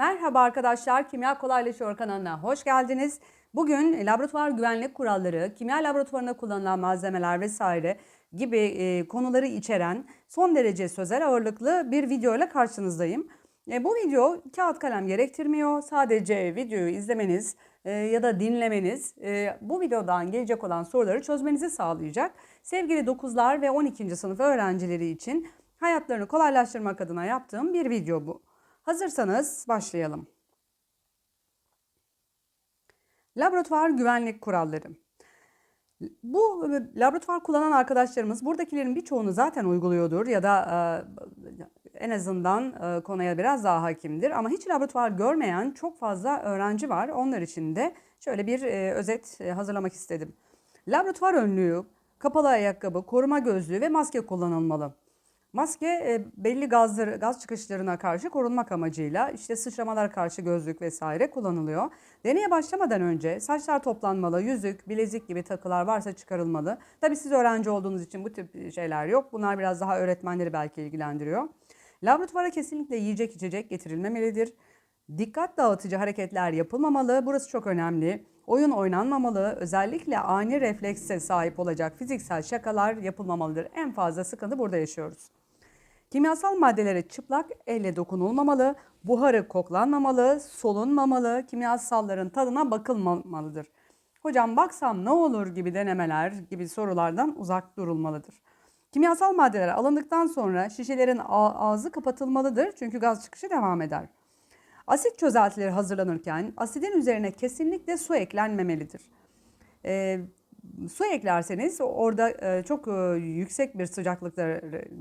Merhaba arkadaşlar, Kimya Kolaylaşıyor kanalına hoş geldiniz. Bugün laboratuvar güvenlik kuralları, kimya laboratuvarında kullanılan malzemeler vesaire gibi e, konuları içeren son derece sözel ağırlıklı bir video ile karşınızdayım. E, bu video kağıt kalem gerektirmiyor. Sadece videoyu izlemeniz e, ya da dinlemeniz e, bu videodan gelecek olan soruları çözmenizi sağlayacak. Sevgili 9'lar ve 12. sınıf öğrencileri için hayatlarını kolaylaştırmak adına yaptığım bir video bu. Hazırsanız başlayalım. Laboratuvar güvenlik kuralları. Bu e, laboratuvar kullanan arkadaşlarımız buradakilerin birçoğunu zaten uyguluyordur ya da e, en azından e, konuya biraz daha hakimdir. Ama hiç laboratuvar görmeyen çok fazla öğrenci var. Onlar için de şöyle bir özet hazırlamak istedim. Laboratuvar önlüğü, kapalı ayakkabı, koruma gözlüğü ve maske kullanılmalı. Maske e, belli gazları, gaz çıkışlarına karşı korunmak amacıyla işte sıçramalar karşı gözlük vesaire kullanılıyor. Deneye başlamadan önce saçlar toplanmalı, yüzük, bilezik gibi takılar varsa çıkarılmalı. Tabii siz öğrenci olduğunuz için bu tip şeyler yok. Bunlar biraz daha öğretmenleri belki ilgilendiriyor. Laboratuvara kesinlikle yiyecek içecek getirilmemelidir. Dikkat dağıtıcı hareketler yapılmamalı. Burası çok önemli. Oyun oynanmamalı. Özellikle ani reflekse sahip olacak fiziksel şakalar yapılmamalıdır. En fazla sıkıntı burada yaşıyoruz. Kimyasal maddelere çıplak elle dokunulmamalı, buharı koklanmamalı, solunmamalı, kimyasalların tadına bakılmamalıdır. Hocam baksam ne olur gibi denemeler gibi sorulardan uzak durulmalıdır. Kimyasal maddeler alındıktan sonra şişelerin ağzı kapatılmalıdır çünkü gaz çıkışı devam eder. Asit çözeltileri hazırlanırken asidin üzerine kesinlikle su eklenmemelidir. Ee, su eklerseniz orada e, çok e, yüksek bir sıcaklıkta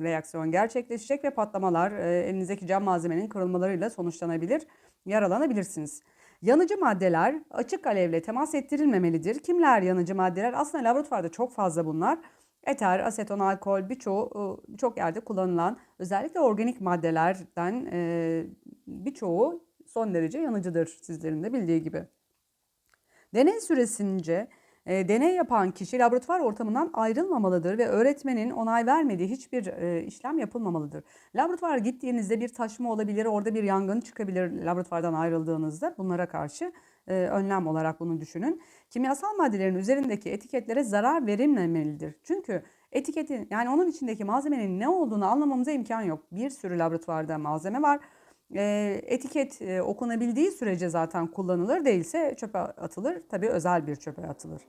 reaksiyon gerçekleşecek ve patlamalar e, elinizdeki cam malzemenin kırılmalarıyla sonuçlanabilir, yaralanabilirsiniz. Yanıcı maddeler açık alevle temas ettirilmemelidir. Kimler yanıcı maddeler? Aslında laboratuvarda çok fazla bunlar. Eter, aseton, alkol birçoğu birçok yerde kullanılan özellikle organik maddelerden birçoğu son derece yanıcıdır sizlerin de bildiği gibi. Deney süresince e, deney yapan kişi laboratuvar ortamından ayrılmamalıdır ve öğretmenin onay vermediği hiçbir e, işlem yapılmamalıdır. Laboratuvara gittiğinizde bir taşma olabilir, orada bir yangın çıkabilir laboratuvardan ayrıldığınızda. Bunlara karşı e, önlem olarak bunu düşünün. Kimyasal maddelerin üzerindeki etiketlere zarar verilmemelidir. Çünkü etiketin yani onun içindeki malzemenin ne olduğunu anlamamıza imkan yok. Bir sürü laboratuvarda malzeme var etiket e, okunabildiği sürece zaten kullanılır değilse çöpe atılır. Tabii özel bir çöpe atılır.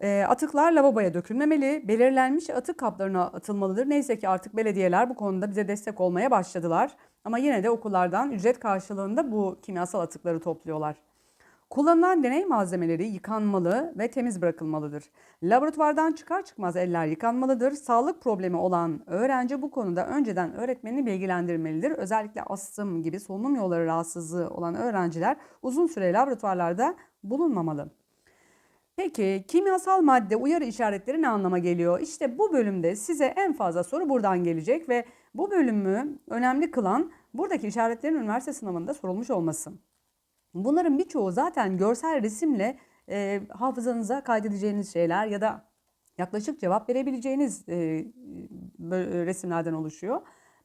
E, atıklar lavaboya dökülmemeli, belirlenmiş atık kaplarına atılmalıdır. Neyse ki artık belediyeler bu konuda bize destek olmaya başladılar. Ama yine de okullardan ücret karşılığında bu kimyasal atıkları topluyorlar. Kullanılan deney malzemeleri yıkanmalı ve temiz bırakılmalıdır. Laboratuvardan çıkar çıkmaz eller yıkanmalıdır. Sağlık problemi olan öğrenci bu konuda önceden öğretmenini bilgilendirmelidir. Özellikle astım gibi solunum yolları rahatsızlığı olan öğrenciler uzun süre laboratuvarlarda bulunmamalı. Peki kimyasal madde uyarı işaretleri ne anlama geliyor? İşte bu bölümde size en fazla soru buradan gelecek ve bu bölümü önemli kılan buradaki işaretlerin üniversite sınavında sorulmuş olması. Bunların birçoğu zaten görsel resimle e, hafızanıza kaydedeceğiniz şeyler ya da yaklaşık cevap verebileceğiniz e, resimlerden oluşuyor.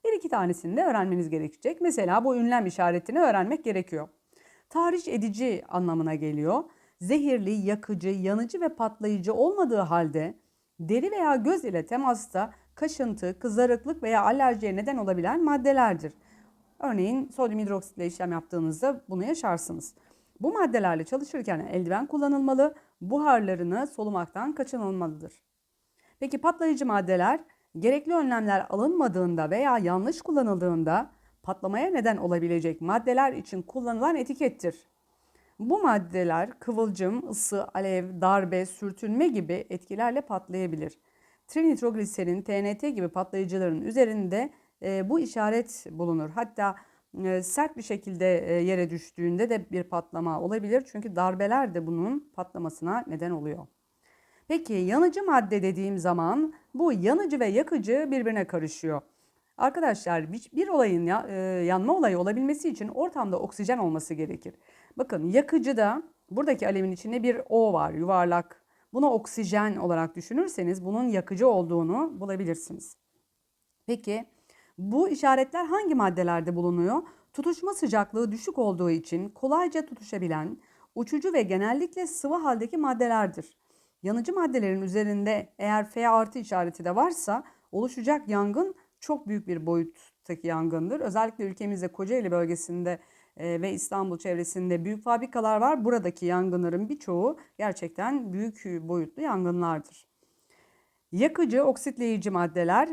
Bir iki tanesini de öğrenmeniz gerekecek. Mesela bu ünlem işaretini öğrenmek gerekiyor. Tahriş edici anlamına geliyor. Zehirli, yakıcı, yanıcı ve patlayıcı olmadığı halde deri veya göz ile temasta kaşıntı, kızarıklık veya alerjiye neden olabilen maddelerdir. Örneğin sodyum hidroksitle işlem yaptığınızda bunu yaşarsınız. Bu maddelerle çalışırken eldiven kullanılmalı, buharlarını solumaktan kaçınılmalıdır. Peki patlayıcı maddeler gerekli önlemler alınmadığında veya yanlış kullanıldığında patlamaya neden olabilecek maddeler için kullanılan etikettir. Bu maddeler kıvılcım, ısı, alev, darbe, sürtünme gibi etkilerle patlayabilir. Trinitrogliserin, TNT gibi patlayıcıların üzerinde e, bu işaret bulunur. Hatta e, sert bir şekilde e, yere düştüğünde de bir patlama olabilir. Çünkü darbeler de bunun patlamasına neden oluyor. Peki yanıcı madde dediğim zaman bu yanıcı ve yakıcı birbirine karışıyor. Arkadaşlar bir, bir olayın ya, e, yanma olayı olabilmesi için ortamda oksijen olması gerekir. Bakın yakıcıda buradaki alevin içinde bir O var yuvarlak. Bunu oksijen olarak düşünürseniz bunun yakıcı olduğunu bulabilirsiniz. Peki bu işaretler hangi maddelerde bulunuyor? Tutuşma sıcaklığı düşük olduğu için kolayca tutuşabilen, uçucu ve genellikle sıvı haldeki maddelerdir. Yanıcı maddelerin üzerinde eğer F artı işareti de varsa oluşacak yangın çok büyük bir boyuttaki yangındır. Özellikle ülkemizde Kocaeli bölgesinde e, ve İstanbul çevresinde büyük fabrikalar var. Buradaki yangınların birçoğu gerçekten büyük boyutlu yangınlardır. Yakıcı, oksitleyici maddeler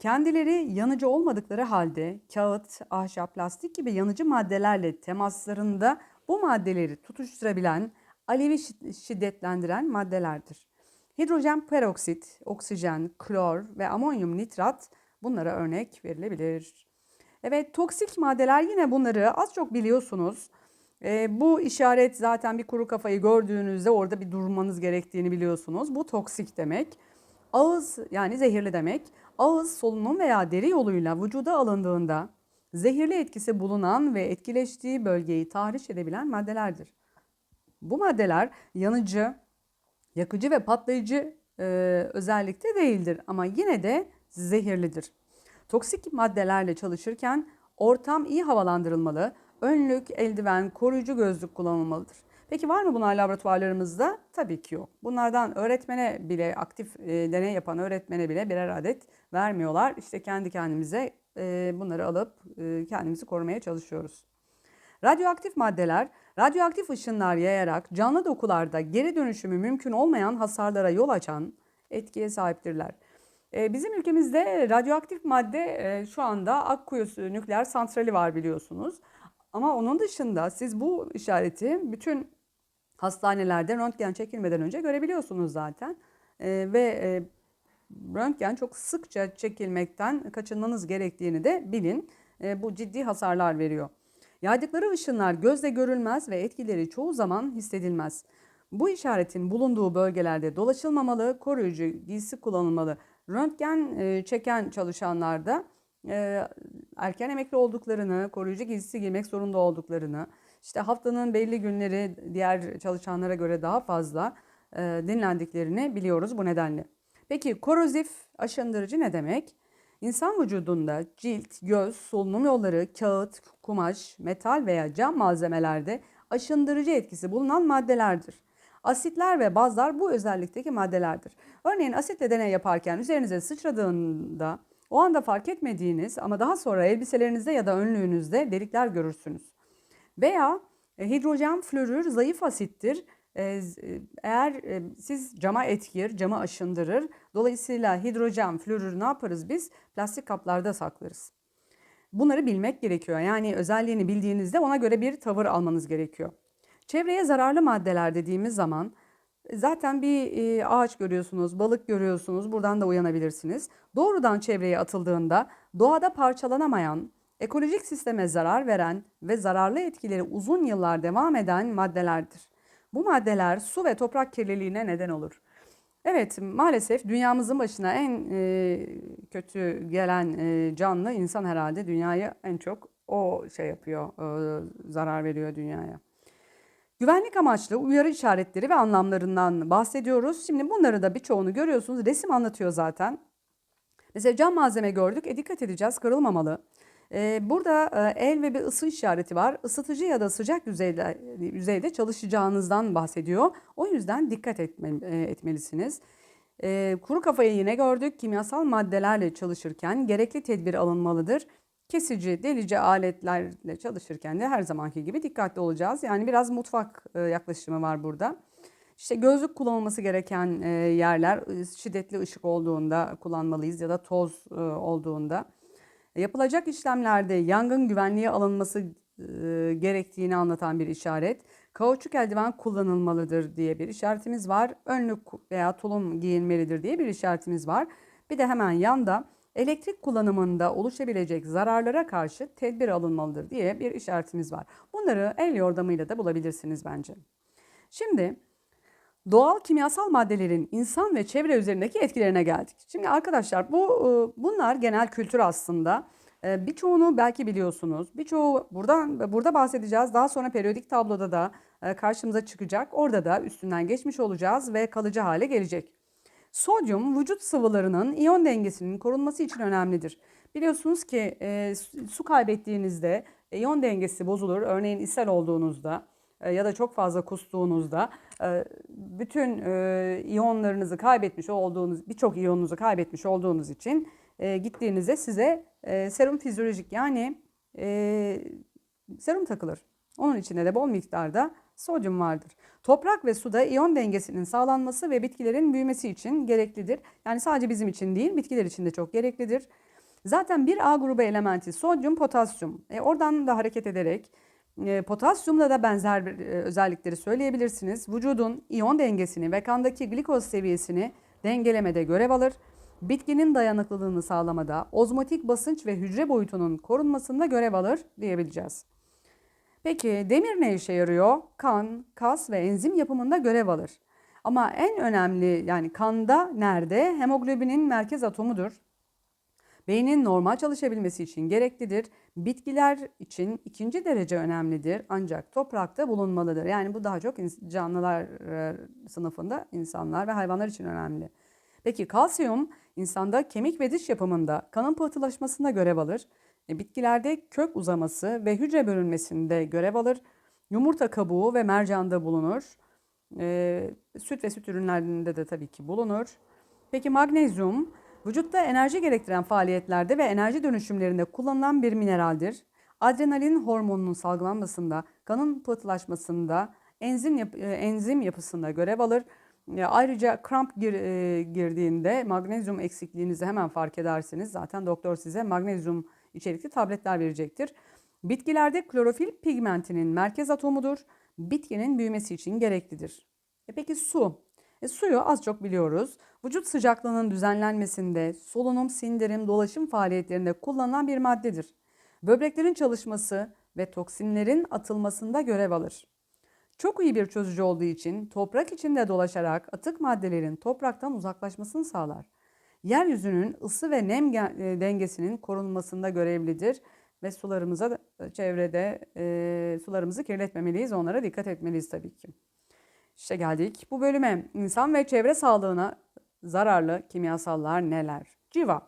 kendileri yanıcı olmadıkları halde kağıt, ahşap, plastik gibi yanıcı maddelerle temaslarında bu maddeleri tutuşturabilen, alevi şid- şiddetlendiren maddelerdir. Hidrojen peroksit, oksijen, klor ve amonyum nitrat bunlara örnek verilebilir. Evet, toksik maddeler yine bunları az çok biliyorsunuz. E, bu işaret zaten bir kuru kafayı gördüğünüzde orada bir durmanız gerektiğini biliyorsunuz. Bu toksik demek. Ağız yani zehirli demek. Ağız, solunum veya deri yoluyla vücuda alındığında zehirli etkisi bulunan ve etkileştiği bölgeyi tahriş edebilen maddelerdir. Bu maddeler yanıcı, yakıcı ve patlayıcı e, özellikte değildir ama yine de zehirlidir. Toksik maddelerle çalışırken ortam iyi havalandırılmalı, önlük, eldiven, koruyucu gözlük kullanılmalıdır. Peki var mı bunlar laboratuvarlarımızda? Tabii ki yok. Bunlardan öğretmene bile, aktif e, deney yapan öğretmene bile birer adet vermiyorlar. İşte kendi kendimize e, bunları alıp e, kendimizi korumaya çalışıyoruz. Radyoaktif maddeler, radyoaktif ışınlar yayarak canlı dokularda geri dönüşümü mümkün olmayan hasarlara yol açan etkiye sahiptirler. E, Bizim ülkemizde radyoaktif madde e, şu anda Akkuyusu nükleer santrali var biliyorsunuz. Ama onun dışında siz bu işareti bütün hastanelerde röntgen çekilmeden önce görebiliyorsunuz zaten. E, ve e, röntgen çok sıkça çekilmekten kaçınmanız gerektiğini de bilin. E, bu ciddi hasarlar veriyor. Yaydıkları ışınlar gözle görülmez ve etkileri çoğu zaman hissedilmez. Bu işaretin bulunduğu bölgelerde dolaşılmamalı, koruyucu giysi kullanılmalı. Röntgen e, çeken çalışanlarda e, erken emekli olduklarını, koruyucu giysisi giymek zorunda olduklarını, işte haftanın belli günleri diğer çalışanlara göre daha fazla e, dinlendiklerini biliyoruz bu nedenle. Peki korozif aşındırıcı ne demek? İnsan vücudunda cilt, göz, solunum yolları, kağıt, kumaş, metal veya cam malzemelerde aşındırıcı etkisi bulunan maddelerdir. Asitler ve bazlar bu özellikteki maddelerdir. Örneğin asitle deney yaparken üzerinize sıçradığında o anda fark etmediğiniz ama daha sonra elbiselerinizde ya da önlüğünüzde delikler görürsünüz. Veya e, hidrojen florür zayıf asittir. E, z- Eğer e, siz cama etkir, camı aşındırır. Dolayısıyla hidrojen florür ne yaparız biz? Plastik kaplarda saklarız. Bunları bilmek gerekiyor. Yani özelliğini bildiğinizde ona göre bir tavır almanız gerekiyor. Çevreye zararlı maddeler dediğimiz zaman zaten bir e, ağaç görüyorsunuz, balık görüyorsunuz. Buradan da uyanabilirsiniz. Doğrudan çevreye atıldığında doğada parçalanamayan, ekolojik sisteme zarar veren ve zararlı etkileri uzun yıllar devam eden maddelerdir. Bu maddeler su ve toprak kirliliğine neden olur. Evet, maalesef dünyamızın başına en e, kötü gelen e, canlı insan herhalde dünyayı en çok o şey yapıyor, e, zarar veriyor dünyaya. Güvenlik amaçlı uyarı işaretleri ve anlamlarından bahsediyoruz. Şimdi bunları da birçoğunu görüyorsunuz. Resim anlatıyor zaten. Mesela cam malzeme gördük. E dikkat edeceğiz kırılmamalı. Ee, burada e, el ve bir ısı işareti var. Isıtıcı ya da sıcak yüzeyde, yüzeyde çalışacağınızdan bahsediyor. O yüzden dikkat etme, e, etmelisiniz. Ee, kuru kafayı yine gördük. Kimyasal maddelerle çalışırken gerekli tedbir alınmalıdır. Kesici, delici aletlerle çalışırken de her zamanki gibi dikkatli olacağız. Yani biraz mutfak e, yaklaşımı var burada. İşte gözlük kullanılması gereken yerler şiddetli ışık olduğunda kullanmalıyız ya da toz olduğunda. Yapılacak işlemlerde yangın güvenliği alınması e, gerektiğini anlatan bir işaret. Kauçuk eldiven kullanılmalıdır diye bir işaretimiz var. Önlük veya tulum giyilmelidir diye bir işaretimiz var. Bir de hemen yanda elektrik kullanımında oluşabilecek zararlara karşı tedbir alınmalıdır diye bir işaretimiz var. Bunları el yordamıyla da bulabilirsiniz bence. Şimdi doğal kimyasal maddelerin insan ve çevre üzerindeki etkilerine geldik. Şimdi arkadaşlar bu e, bunlar genel kültür aslında. E, Birçoğunu belki biliyorsunuz. Birçoğu buradan burada bahsedeceğiz. Daha sonra periyodik tabloda da e, karşımıza çıkacak. Orada da üstünden geçmiş olacağız ve kalıcı hale gelecek. Sodyum vücut sıvılarının iyon dengesinin korunması için önemlidir. Biliyorsunuz ki su kaybettiğinizde iyon dengesi bozulur. Örneğin ishal olduğunuzda ya da çok fazla kustuğunuzda e, bütün e, iyonlarınızı kaybetmiş olduğunuz, birçok iyonunuzu kaybetmiş olduğunuz için e, gittiğinizde size e, serum fizyolojik yani e, serum takılır. Onun içinde de bol miktarda sodyum vardır. Toprak ve suda iyon dengesinin sağlanması ve bitkilerin büyümesi için gereklidir. Yani sadece bizim için değil, bitkiler için de çok gereklidir. Zaten bir A grubu elementi sodyum, potasyum. E, oradan da hareket ederek e, potasyumla da benzer bir, e, özellikleri söyleyebilirsiniz. Vücudun iyon dengesini ve kandaki glikoz seviyesini dengelemede görev alır. Bitkinin dayanıklılığını sağlamada, ozmotik basınç ve hücre boyutunun korunmasında görev alır diyebileceğiz. Peki demir ne işe yarıyor? Kan, kas ve enzim yapımında görev alır. Ama en önemli yani kanda nerede? Hemoglobinin merkez atomudur. Beynin normal çalışabilmesi için gereklidir. Bitkiler için ikinci derece önemlidir ancak toprakta bulunmalıdır. Yani bu daha çok canlılar e, sınıfında insanlar ve hayvanlar için önemli. Peki kalsiyum insanda kemik ve diş yapımında, kanın pıhtılaşmasında görev alır. E, Bitkilerde kök uzaması ve hücre bölünmesinde görev alır. Yumurta kabuğu ve mercanda bulunur. E, süt ve süt ürünlerinde de tabii ki bulunur. Peki magnezyum vücutta enerji gerektiren faaliyetlerde ve enerji dönüşümlerinde kullanılan bir mineraldir. Adrenalin hormonunun salgılanmasında, kanın pıhtılaşmasında, enzim, yap- e, enzim yapısında görev alır. E, Ayrıca kramp gir- e, girdiğinde magnezyum eksikliğinizi hemen fark edersiniz. Zaten doktor size magnezyum içerikli tabletler verecektir. Bitkilerde klorofil pigmentinin merkez atomudur. Bitkinin büyümesi için gereklidir. E peki su? E suyu az çok biliyoruz. Vücut sıcaklığının düzenlenmesinde, solunum, sindirim, dolaşım faaliyetlerinde kullanılan bir maddedir. Böbreklerin çalışması ve toksinlerin atılmasında görev alır. Çok iyi bir çözücü olduğu için toprak içinde dolaşarak atık maddelerin topraktan uzaklaşmasını sağlar. Yeryüzünün ısı ve nem e, dengesinin korunmasında görevlidir ve sularımıza e, çevrede e, sularımızı kirletmemeliyiz. Onlara dikkat etmeliyiz tabii ki. İşte geldik bu bölüme. İnsan ve çevre sağlığına zararlı kimyasallar neler? Civa.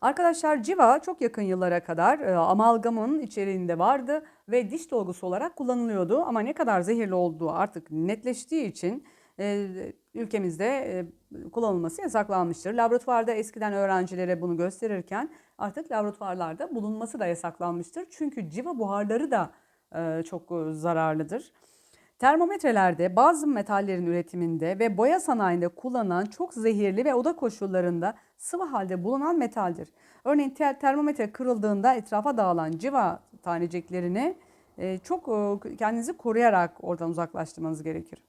Arkadaşlar civa çok yakın yıllara kadar e, amalgamın içeriğinde vardı ve diş dolgusu olarak kullanılıyordu. Ama ne kadar zehirli olduğu artık netleştiği için e, ülkemizde e, kullanılması yasaklanmıştır. Laboratuvarda eskiden öğrencilere bunu gösterirken artık laboratuvarlarda bulunması da yasaklanmıştır. Çünkü civa buharları da e, çok e, zararlıdır. Termometrelerde bazı metallerin üretiminde ve boya sanayinde kullanılan çok zehirli ve oda koşullarında sıvı halde bulunan metaldir. Örneğin ter- termometre kırıldığında etrafa dağılan civa taneciklerini e, çok e, kendinizi koruyarak oradan uzaklaştırmanız gerekir.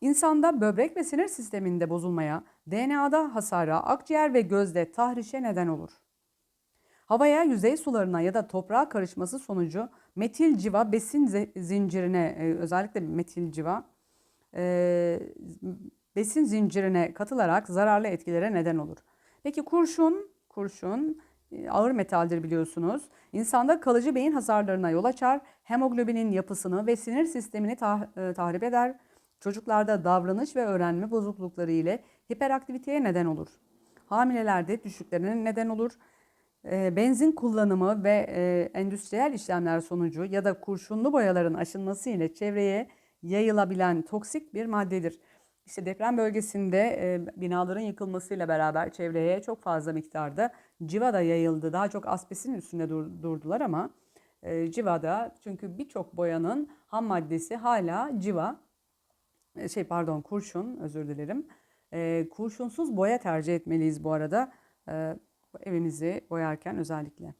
İnsanda böbrek ve sinir sisteminde bozulmaya, DNA'da hasara, akciğer ve gözde tahrişe neden olur. Havaya, yüzey sularına ya da toprağa karışması sonucu metil civa besin zincirine, e, özellikle metil civa e, besin zincirine katılarak zararlı etkilere neden olur. Peki kurşun, kurşun e, ağır metaldir biliyorsunuz. İnsanda kalıcı beyin hasarlarına yol açar, hemoglobinin yapısını ve sinir sistemini tah- tahrip eder. Çocuklarda davranış ve öğrenme bozuklukları ile hiperaktiviteye neden olur. Hamilelerde düşüklerine neden olur. E, Benzin kullanımı ve e, endüstriyel işlemler sonucu ya da kurşunlu boyaların aşınması ile çevreye yayılabilen toksik bir maddedir. İşte deprem bölgesinde e, binaların yıkılmasıyla beraber çevreye çok fazla miktarda civa da yayıldı. Daha çok asbestin üstünde dur- durdular ama e, civa da çünkü birçok boyanın ham maddesi hala civa şey pardon kurşun özür dilerim. Kurşunsuz boya tercih etmeliyiz bu arada. Evimizi boyarken özellikle.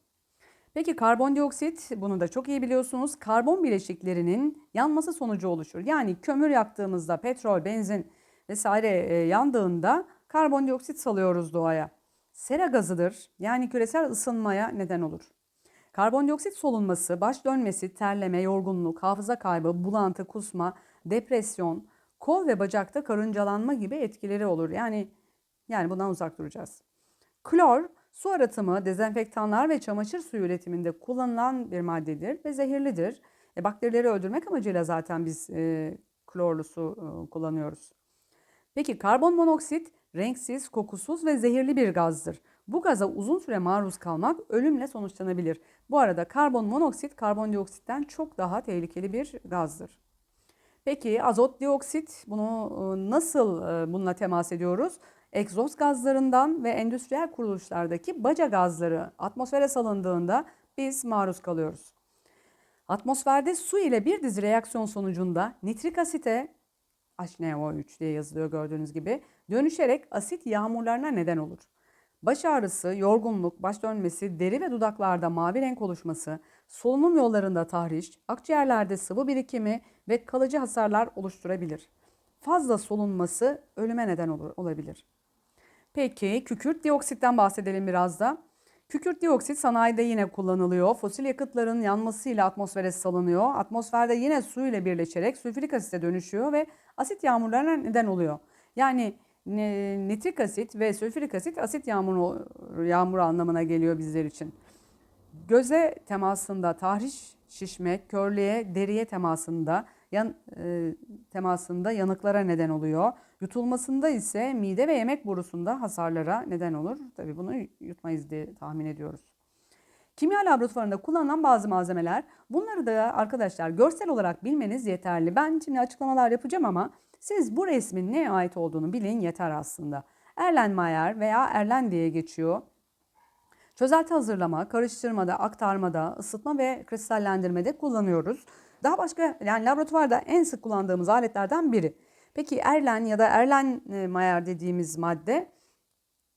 Peki karbondioksit bunu da çok iyi biliyorsunuz. Karbon bileşiklerinin yanması sonucu oluşur. Yani kömür yaktığımızda petrol, benzin vesaire e, yandığında karbondioksit salıyoruz doğaya. Sera gazıdır. Yani küresel ısınmaya neden olur. Karbondioksit solunması, baş dönmesi, terleme, yorgunluk, hafıza kaybı, bulantı, kusma, depresyon, kol ve bacakta karıncalanma gibi etkileri olur. Yani yani bundan uzak duracağız. Klor, su arıtımı, dezenfektanlar ve çamaşır suyu üretiminde kullanılan bir maddedir ve zehirlidir. E, bakterileri öldürmek amacıyla zaten biz e, klorlu su e, kullanıyoruz. Peki karbon monoksit renksiz, kokusuz ve zehirli bir gazdır. Bu gaza uzun süre maruz kalmak ölümle sonuçlanabilir. Bu arada karbon monoksit karbondioksitten çok daha tehlikeli bir gazdır. Peki azot dioksit bunu e, nasıl e, bununla temas ediyoruz? Egzoz gazlarından ve endüstriyel kuruluşlardaki baca gazları atmosfere salındığında biz maruz kalıyoruz. Atmosferde su ile bir dizi reaksiyon sonucunda nitrik asite H2O3 diye yazılıyor gördüğünüz gibi dönüşerek asit yağmurlarına neden olur. Baş ağrısı, yorgunluk, baş dönmesi, deri ve dudaklarda mavi renk oluşması, solunum yollarında tahriş, akciğerlerde sıvı birikimi ve kalıcı hasarlar oluşturabilir. Fazla solunması ölüme neden olur, olabilir. Peki kükürt dioksitten bahsedelim biraz da. Kükürt dioksit sanayide yine kullanılıyor. Fosil yakıtların yanmasıyla atmosfere salınıyor. Atmosferde yine su ile birleşerek sülfürik asite dönüşüyor ve asit yağmurlarına neden oluyor. Yani nitrik asit ve sülfürik asit asit yağmuru, yağmuru anlamına geliyor bizler için. Göze temasında tahriş, şişme, körlüğe, deriye temasında yan, e, temasında yanıklara neden oluyor. Yutulmasında ise mide ve yemek borusunda hasarlara neden olur. Tabii bunu yutmayız diye tahmin ediyoruz. Kimya laboratuvarında kullanılan bazı malzemeler. Bunları da arkadaşlar görsel olarak bilmeniz yeterli. Ben şimdi açıklamalar yapacağım ama siz bu resmin neye ait olduğunu bilin yeter aslında. Erlenmeyer veya Erlen diye geçiyor. Çözelti hazırlama, karıştırmada, aktarmada, ısıtma ve kristallendirmede kullanıyoruz. Daha başka yani laboratuvarda en sık kullandığımız aletlerden biri. Peki Erlen ya da Erlenmeyer dediğimiz madde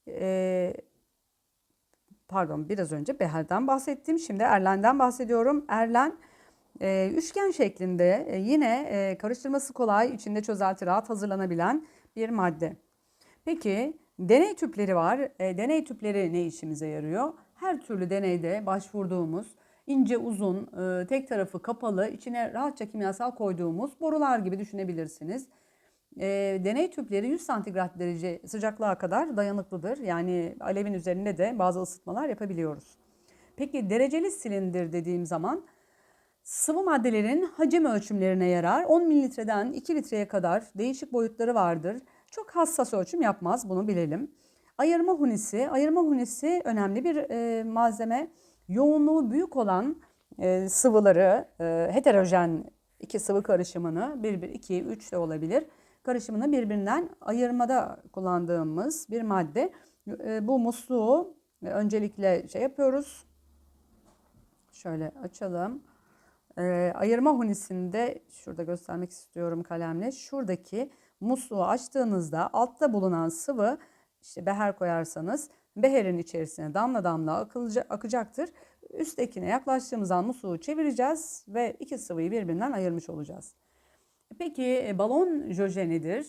e, pardon biraz önce Behel'den bahsettim. Şimdi Erlen'den bahsediyorum. Erlen e, üçgen şeklinde e, yine e, karıştırması kolay, içinde çözelti rahat hazırlanabilen bir madde. Peki deney tüpleri var. E, deney tüpleri ne işimize yarıyor? Her türlü deneyde başvurduğumuz ince uzun, e, tek tarafı kapalı, içine rahatça kimyasal koyduğumuz borular gibi düşünebilirsiniz. E, deney tüpleri 100 santigrat derece sıcaklığa kadar dayanıklıdır. Yani alevin üzerinde de bazı ısıtmalar yapabiliyoruz. Peki dereceli silindir dediğim zaman sıvı maddelerin hacim ölçümlerine yarar. 10 mililitreden 2 litreye kadar değişik boyutları vardır. Çok hassas ölçüm yapmaz bunu bilelim. Ayırma hunisi, ayırma hunisi önemli bir e, malzeme. Yoğunluğu büyük olan e, sıvıları, e, heterojen iki sıvı karışımını, 1, 1, 2, 3 de olabilir karışımını birbirinden ayırmada kullandığımız bir madde. E, bu musluğu öncelikle şey yapıyoruz. Şöyle açalım. E, ayırma hunisinde şurada göstermek istiyorum kalemle. Şuradaki musluğu açtığınızda altta bulunan sıvı işte beher koyarsanız beherin içerisine damla damla akacaktır. Üsttekine yaklaştığımız musluğu çevireceğiz ve iki sıvıyı birbirinden ayırmış olacağız. Peki e, balon jöje nedir?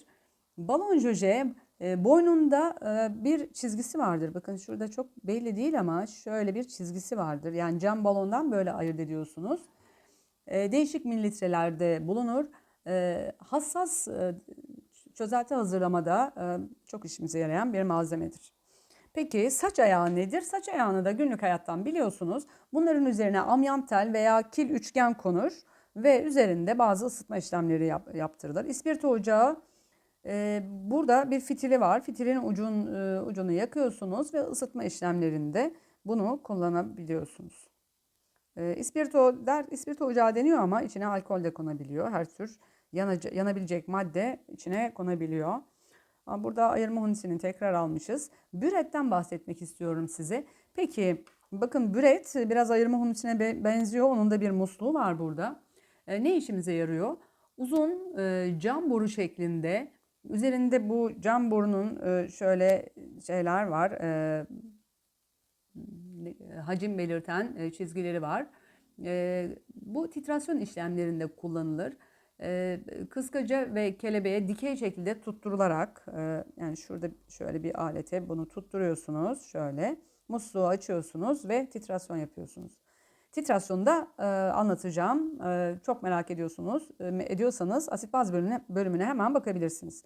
Balon jöje e, boynunda e, bir çizgisi vardır. Bakın şurada çok belli değil ama şöyle bir çizgisi vardır. Yani cam balondan böyle ayırt ediyorsunuz. Değişik mililitrelerde bulunur. Hassas çözelti hazırlamada çok işimize yarayan bir malzemedir. Peki saç ayağı nedir? Saç ayağını da günlük hayattan biliyorsunuz. Bunların üzerine amyantel veya kil üçgen konur ve üzerinde bazı ısıtma işlemleri yap, yaptırılır. İspirto ocağı e, burada bir fitili var. Fitilin ucun, e, ucunu yakıyorsunuz ve ısıtma işlemlerinde bunu kullanabiliyorsunuz. E, ispirto der, ispirto ocağı deniyor ama içine alkol de konabiliyor. Her tür yanaca, yanabilecek madde içine konabiliyor. Burada ayırma hunisini tekrar almışız. Büretten bahsetmek istiyorum size. Peki bakın büret biraz ayırma hunisine benziyor. Onun da bir musluğu var burada. E, ne işimize yarıyor? Uzun e, cam boru şeklinde üzerinde bu cam borunun e, şöyle şeyler var. Hacim belirten çizgileri var. Bu titrasyon işlemlerinde kullanılır. E, kıskaca ve kelebeğe dikey şekilde tutturularak yani şurada şöyle bir alete bunu tutturuyorsunuz şöyle musluğu açıyorsunuz ve titrasyon yapıyorsunuz. Titrasyonda e, anlatacağım. E, çok merak ediyorsunuz. E, ediyorsanız asit baz bölümüne, bölümüne hemen bakabilirsiniz.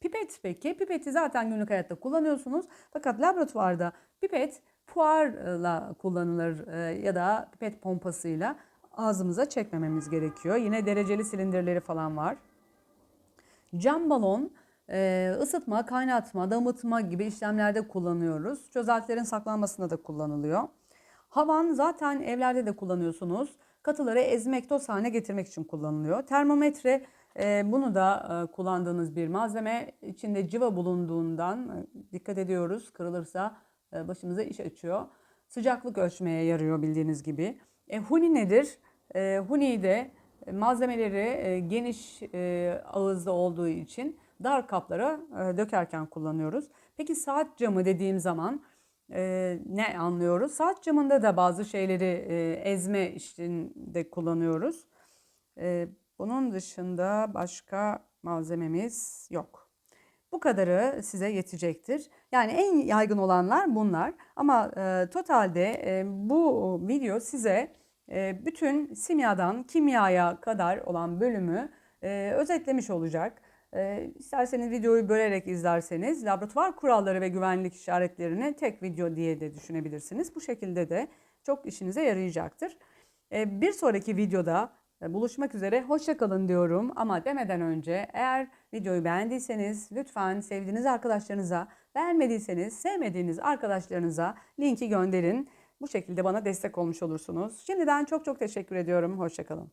Pipet peki? Pipeti zaten günlük hayatta kullanıyorsunuz. Fakat laboratuvarda pipet puarla kullanılır e, ya da pipet pompasıyla ağzımıza çekmememiz gerekiyor. Yine dereceli silindirleri falan var. Cam balon e, ısıtma, kaynatma, damıtma gibi işlemlerde kullanıyoruz. Çözeltilerin saklanmasında da kullanılıyor. Havan zaten evlerde de kullanıyorsunuz. Katıları ezmek, toz haline getirmek için kullanılıyor. Termometre e, bunu da e, kullandığınız bir malzeme. İçinde civa bulunduğundan e, dikkat ediyoruz. Kırılırsa e, başımıza iş açıyor. Sıcaklık ölçmeye yarıyor bildiğiniz gibi. E, huni nedir? E, huni de e, malzemeleri e, geniş e, ağızda olduğu için dar kaplara e, dökerken kullanıyoruz. Peki saat camı dediğim zaman e, ne anlıyoruz? Saat camında da bazı şeyleri e, ezme işinde kullanıyoruz. E, bunun dışında başka malzememiz yok. Bu kadarı size yetecektir. Yani en yaygın olanlar bunlar. Ama e, totalde e, bu video size e, bütün simyadan kimyaya kadar olan bölümü e, özetlemiş olacak. E, isterseniz videoyu bölerek izlerseniz laboratuvar kuralları ve güvenlik işaretlerini tek video diye de düşünebilirsiniz. Bu şekilde de çok işinize yarayacaktır. E, bir sonraki videoda e, buluşmak üzere. Hoşça kalın diyorum ama demeden önce eğer videoyu beğendiyseniz lütfen sevdiğiniz arkadaşlarınıza, beğenmediyseniz sevmediğiniz arkadaşlarınıza linki gönderin. Bu şekilde bana destek olmuş olursunuz. Şimdiden çok çok teşekkür ediyorum. Hoşça kalın.